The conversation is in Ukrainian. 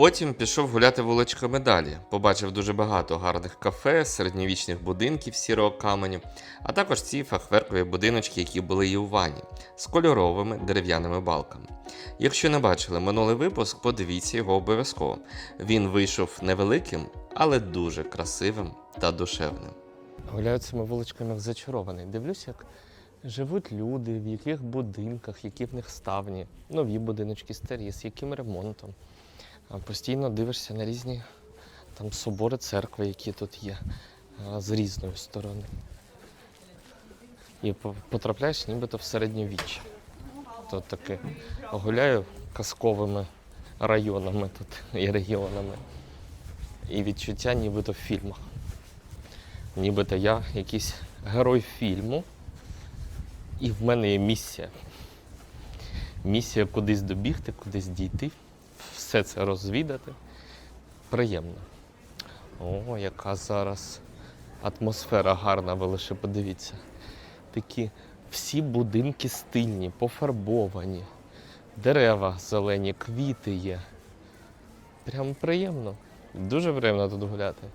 Потім пішов гуляти вуличками далі. Побачив дуже багато гарних кафе, середньовічних будинків сірого каменю, а також ці фахверкові будиночки, які були і у вані, з кольоровими дерев'яними балками. Якщо не бачили минулий випуск, подивіться його обов'язково. Він вийшов невеликим, але дуже красивим та душевним. Гуляю цими вуличками як зачарований. Дивлюсь, як живуть люди, в яких будинках, які в них ставні, нові будиночки, старі, з яким ремонтом. Постійно дивишся на різні там собори, церкви, які тут є, з різної сторони. І потрапляєш нібито в середньовіччя. То таке гуляю казковими районами тут і регіонами. І відчуття нібито в фільмах. Нібито я якийсь герой фільму, і в мене є місія. Місія кудись добігти, кудись дійти, все це розвідати. Приємно. О, яка зараз атмосфера гарна, ви лише подивіться. Такі всі будинки стильні, пофарбовані, дерева зелені, квіти є. Прям приємно. Дуже приємно тут гуляти.